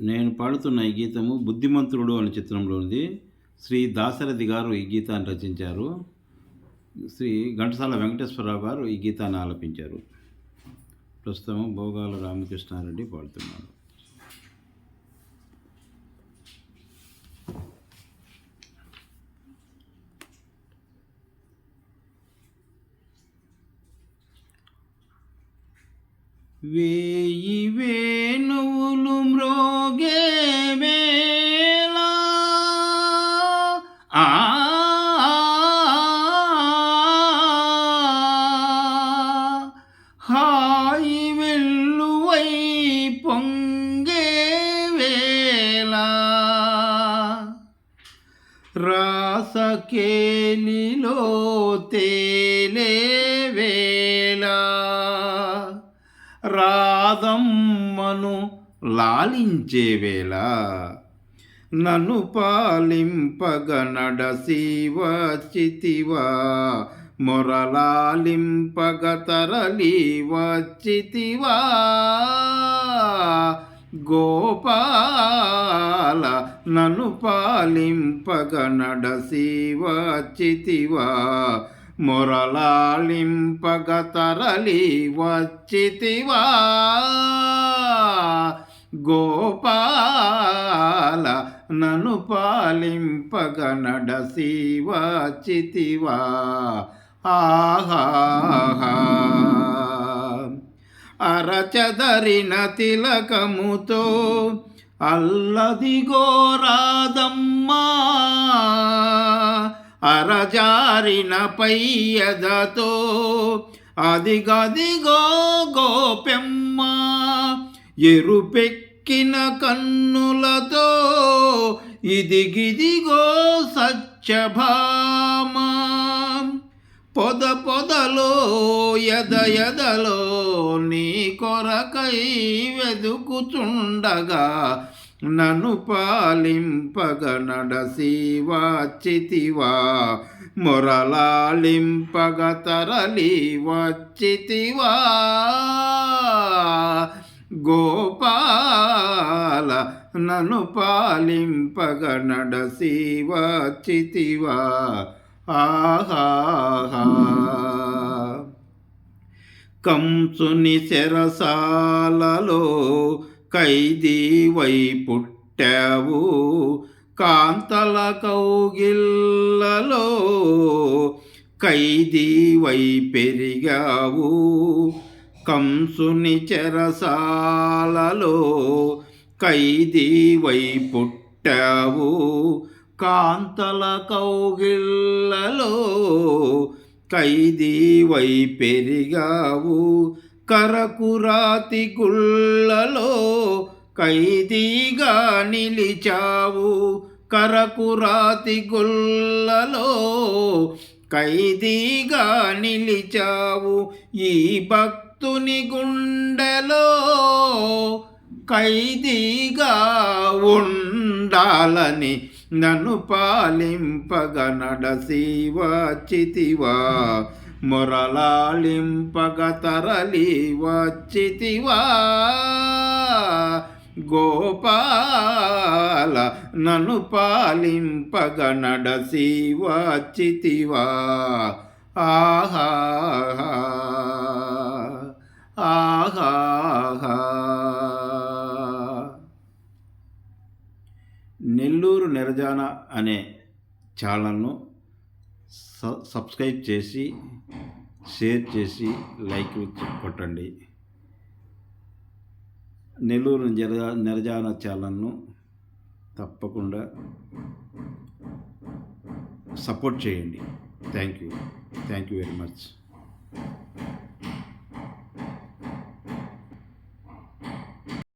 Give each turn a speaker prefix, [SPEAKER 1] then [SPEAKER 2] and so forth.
[SPEAKER 1] నేను పాడుతున్న ఈ గీతము బుద్ధిమంతుడు అనే చిత్రంలోనిది శ్రీ దాశరథి గారు ఈ గీతాన్ని రచించారు. శ్రీ ఘంటసాల వెంకటేశ్వరరావు గారు ఈ గీతాన్ని ఆలపించారు. ప్రస్తుతం భోగాల రామకృష్ణారెడ్డి పాడుతున్నారు వేయి వేణువులు మ్రో హాయి వెల్లువై పొంగే వేళ. రాసకేలిలో తేలే వేళ. రాధమ్మను లాలించే వేళ. నను పాలింపగ నడసి వచ్చితివా మొరలాలింపగ తరలి వచ్చితివా గోపాల నను పాలింపగ నడసి వచ్చితివా మొరలాలింపగ తరలి వచ్చితివా గోపాల నను పాలింపగ నడసీవా చితివా ఆహా అరచదరిన తిలకముతో అల్లదిగో రాదమ్మా. అరజారిన పయ్యదతో అదిగదిగో గోపెమ్మ. ఎరుపెక్కిన కన్నులతో ఇదిగిదిగో సత్యభామ. పొద పొదలో ఎద ఎదలో నీ కొరకై వెదుకుచుండగా నన్ను పాలింపగ నడసి వచ్చితివా మొరలాలింపగ తరలి వచ్చితివా గోపాల నను పాలింపగ శివ చితివా ఆహా కంసుని శరసాలలో ఖైదీ వై పుట్టావు. కాంతల కౌగిల్లలో ఖైదీ వై పెరిగావు. కంసుని చెరసాలలో ఖైదీ వై పుట్టావు. కాంతల కౌగిళ్ళలో ఖైదీ వై పెరిగావు. కరకురాతి గుళ్ళలో ఖైదీగా నిలిచావు. కరకురాతి గుళ్ళలో ఖైదీగా నిలిచావు. ఈ భక్తుని గుండెలో ఖైదీగా ఉండాలని నన్ను పాలింపగ నడసి వచ్చితివా మొరలాలింపగ తరలి వచ్చితివా గోపాల నన్ను పాలింపగ నడసి వచ్చితివా ఆహా ఆహా నెల్లూరు నిరజాన అనే ఛానల్ను స- సబ్స్క్రైబ్ చేసి షేర్ చేసి లైక్ కొట్టండి. నెల్లూరు నిరజా నిరజాన ఛానల్ను తప్పకుండా సపోర్ట్ చేయండి. Thank you. Thank you very much.